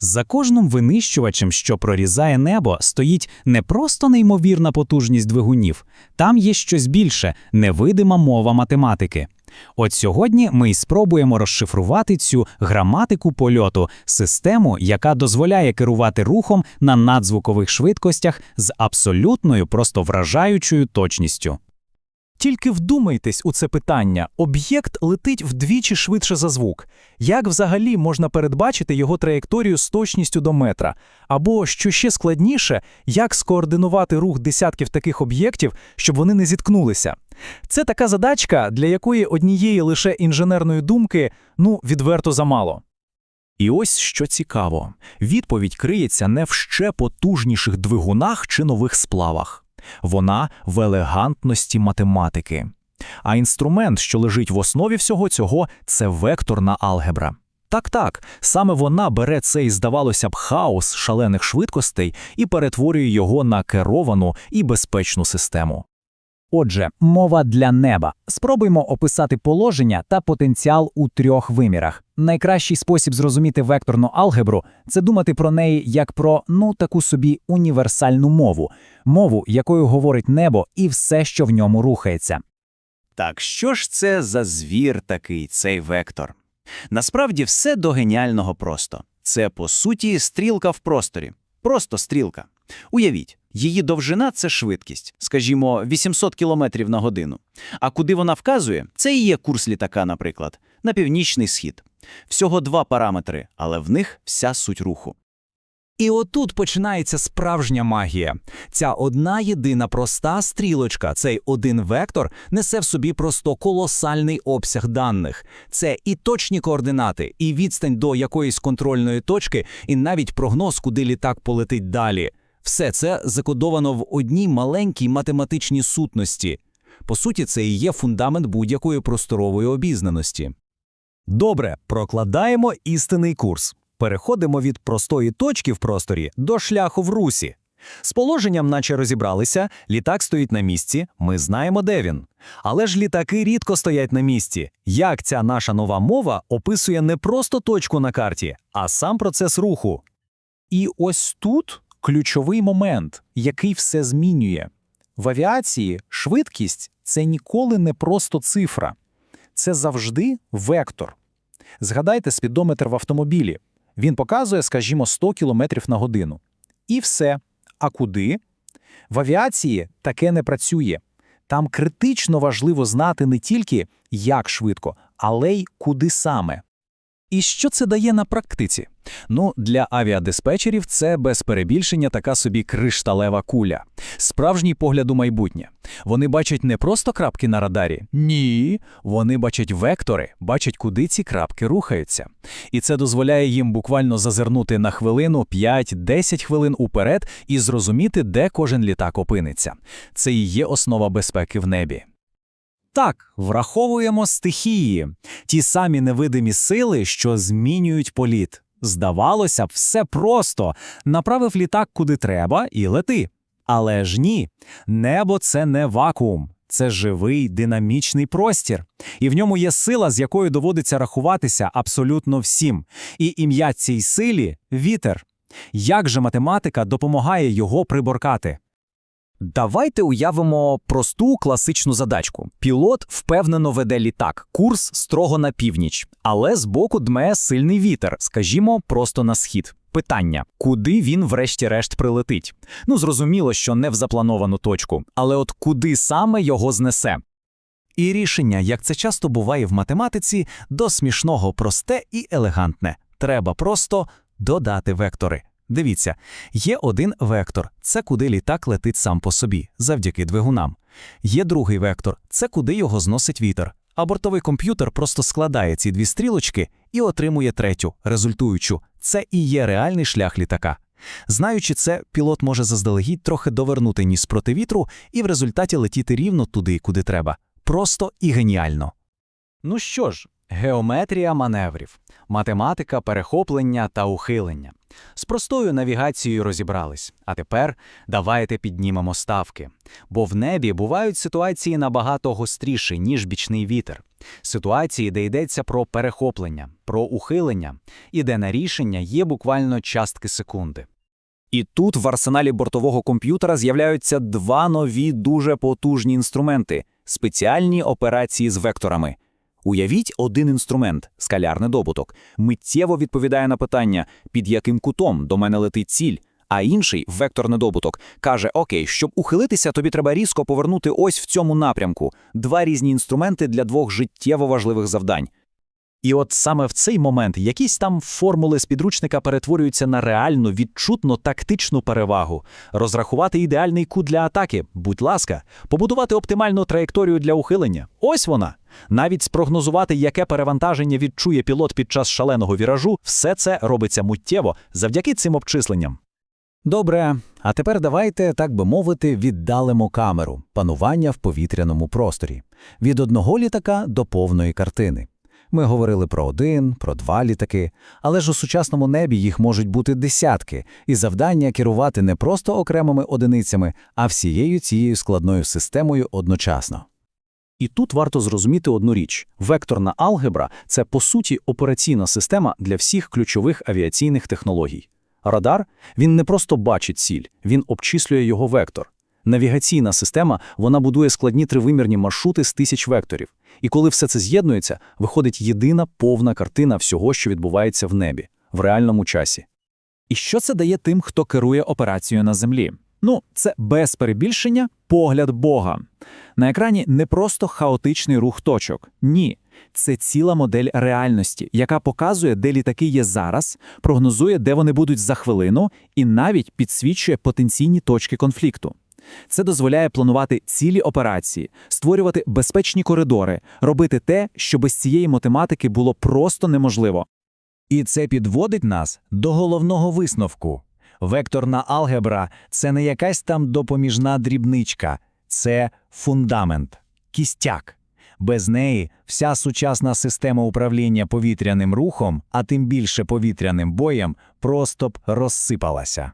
За кожним винищувачем, що прорізає небо, стоїть не просто неймовірна потужність двигунів, там є щось більше невидима мова математики. От сьогодні ми й спробуємо розшифрувати цю граматику польоту, систему, яка дозволяє керувати рухом на надзвукових швидкостях з абсолютною, просто вражаючою точністю. Тільки вдумайтесь у це питання. Об'єкт летить вдвічі швидше за звук. Як взагалі можна передбачити його траєкторію з точністю до метра? Або, що ще складніше, як скоординувати рух десятків таких об'єктів, щоб вони не зіткнулися? Це така задачка, для якої однієї лише інженерної думки ну відверто замало. І ось що цікаво: відповідь криється не в ще потужніших двигунах чи нових сплавах. Вона в елегантності математики. А інструмент, що лежить в основі всього цього, це векторна алгебра. Так, так, саме вона бере цей, здавалося б, хаос шалених швидкостей і перетворює його на керовану і безпечну систему. Отже, мова для неба. Спробуємо описати положення та потенціал у трьох вимірах. Найкращий спосіб зрозуміти векторну алгебру це думати про неї як про ну таку собі універсальну мову, мову, якою говорить небо і все, що в ньому рухається. Так що ж це за звір такий, цей вектор? Насправді все до геніального просто. Це, по суті, стрілка в просторі. Просто стрілка. Уявіть, її довжина – це швидкість, скажімо, 800 км на годину. А куди вона вказує? Це і є курс літака, наприклад, на північний схід. Всього два параметри, але в них вся суть руху. І отут починається справжня магія. Ця одна єдина проста стрілочка, цей один вектор, несе в собі просто колосальний обсяг даних. Це і точні координати, і відстань до якоїсь контрольної точки, і навіть прогноз, куди літак полетить далі. Все це закодовано в одній маленькій математичній сутності. По суті, це і є фундамент будь-якої просторової обізнаності. Добре, прокладаємо істинний курс. Переходимо від простої точки в просторі до шляху в русі. З положенням, наче розібралися, літак стоїть на місці, ми знаємо, де він. Але ж літаки рідко стоять на місці. Як ця наша нова мова описує не просто точку на карті, а сам процес руху. І ось тут ключовий момент, який все змінює. В авіації швидкість це ніколи не просто цифра, це завжди вектор. Згадайте спідометр в автомобілі. Він показує, скажімо, 100 км на годину. І все. А куди? В авіації таке не працює. Там критично важливо знати не тільки, як швидко, але й куди саме. І що це дає на практиці? Ну, для авіадиспетчерів це без перебільшення така собі кришталева куля. Справжній погляд у майбутнє. Вони бачать не просто крапки на радарі. Ні, вони бачать вектори, бачать, куди ці крапки рухаються. І це дозволяє їм буквально зазирнути на хвилину 5-10 хвилин уперед і зрозуміти, де кожен літак опиниться. Це і є основа безпеки в небі. Так, враховуємо стихії, ті самі невидимі сили, що змінюють політ. Здавалося б, все просто направив літак куди треба і лети. Але ж ні, небо це не вакуум, це живий динамічний простір, і в ньому є сила, з якою доводиться рахуватися абсолютно всім. І ім'я цій силі вітер. Як же математика допомагає його приборкати? Давайте уявимо просту класичну задачку. Пілот впевнено веде літак, курс строго на північ, але збоку дме сильний вітер, скажімо, просто на схід. Питання, куди він врешті-решт прилетить? Ну, зрозуміло, що не в заплановану точку, але от куди саме його знесе? І рішення, як це часто буває в математиці, до смішного просте і елегантне. Треба просто додати вектори. Дивіться, є один вектор це куди літак летить сам по собі, завдяки двигунам. Є другий вектор це куди його зносить вітер. А бортовий комп'ютер просто складає ці дві стрілочки і отримує третю, результуючу. Це і є реальний шлях літака. Знаючи це, пілот може заздалегідь трохи довернути ніс проти вітру і в результаті летіти рівно туди, куди треба. Просто і геніально. Ну що ж, геометрія маневрів, математика перехоплення та ухилення. З простою навігацією розібрались. А тепер давайте піднімемо ставки. Бо в небі бувають ситуації набагато гостріші, ніж бічний вітер. Ситуації, де йдеться про перехоплення, про ухилення, і де на рішення є буквально частки секунди. І тут в арсеналі бортового комп'ютера з'являються два нові дуже потужні інструменти – спеціальні операції з векторами. Уявіть один інструмент – скалярний добуток. Миттєво відповідає на питання, під яким кутом до мене летить ціль, а інший – векторний добуток. Каже, окей, щоб ухилитися, тобі треба різко повернути ось в цьому напрямку. Два різні інструменти для двох життєво важливих завдань. І от саме в цей момент якісь там формули з підручника перетворюються на реальну, відчутно тактичну перевагу. Розрахувати ідеальний кут для атаки, будь ласка, побудувати оптимальну траєкторію для ухилення. Ось вона. Навіть спрогнозувати, яке перевантаження відчує пілот під час шаленого віражу, все це робиться миттєво завдяки цим обчисленням. Добре, а тепер давайте, так би мовити, віддалимо камеру панування в повітряному просторі від одного літака до повної картини. Ми говорили про один, про два літаки, але ж у сучасному небі їх можуть бути десятки, і завдання керувати не просто окремими одиницями, а всією цією складною системою одночасно. І тут варто зрозуміти одну річ: векторна алгебра це по суті операційна система для всіх ключових авіаційних технологій. Радар він не просто бачить ціль, він обчислює його вектор. Навігаційна система вона будує складні тривимірні маршрути з тисяч векторів. І коли все це з'єднується, виходить єдина повна картина всього, що відбувається в небі, в реальному часі. І що це дає тим, хто керує операцією на землі? Ну, це без перебільшення погляд Бога. На екрані не просто хаотичний рух точок. Ні. Це ціла модель реальності, яка показує, де літаки є зараз, прогнозує, де вони будуть за хвилину, і навіть підсвічує потенційні точки конфлікту. Це дозволяє планувати цілі операції, створювати безпечні коридори, робити те, що без цієї математики було просто неможливо. І це підводить нас до головного висновку. Векторна алгебра це не якась там допоміжна дрібничка, це фундамент, кістяк. Без неї вся сучасна система управління повітряним рухом, а тим більше повітряним боєм, просто б розсипалася.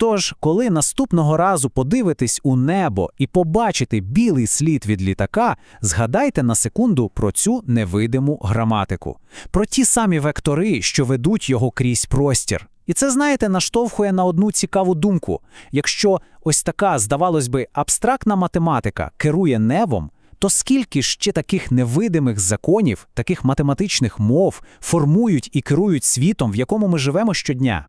Тож, коли наступного разу подивитесь у небо і побачите білий слід від літака, згадайте на секунду про цю невидиму граматику, про ті самі вектори, що ведуть його крізь простір. І це, знаєте, наштовхує на одну цікаву думку. Якщо ось така, здавалось би, абстрактна математика керує небом, то скільки ще таких невидимих законів, таких математичних мов формують і керують світом, в якому ми живемо щодня?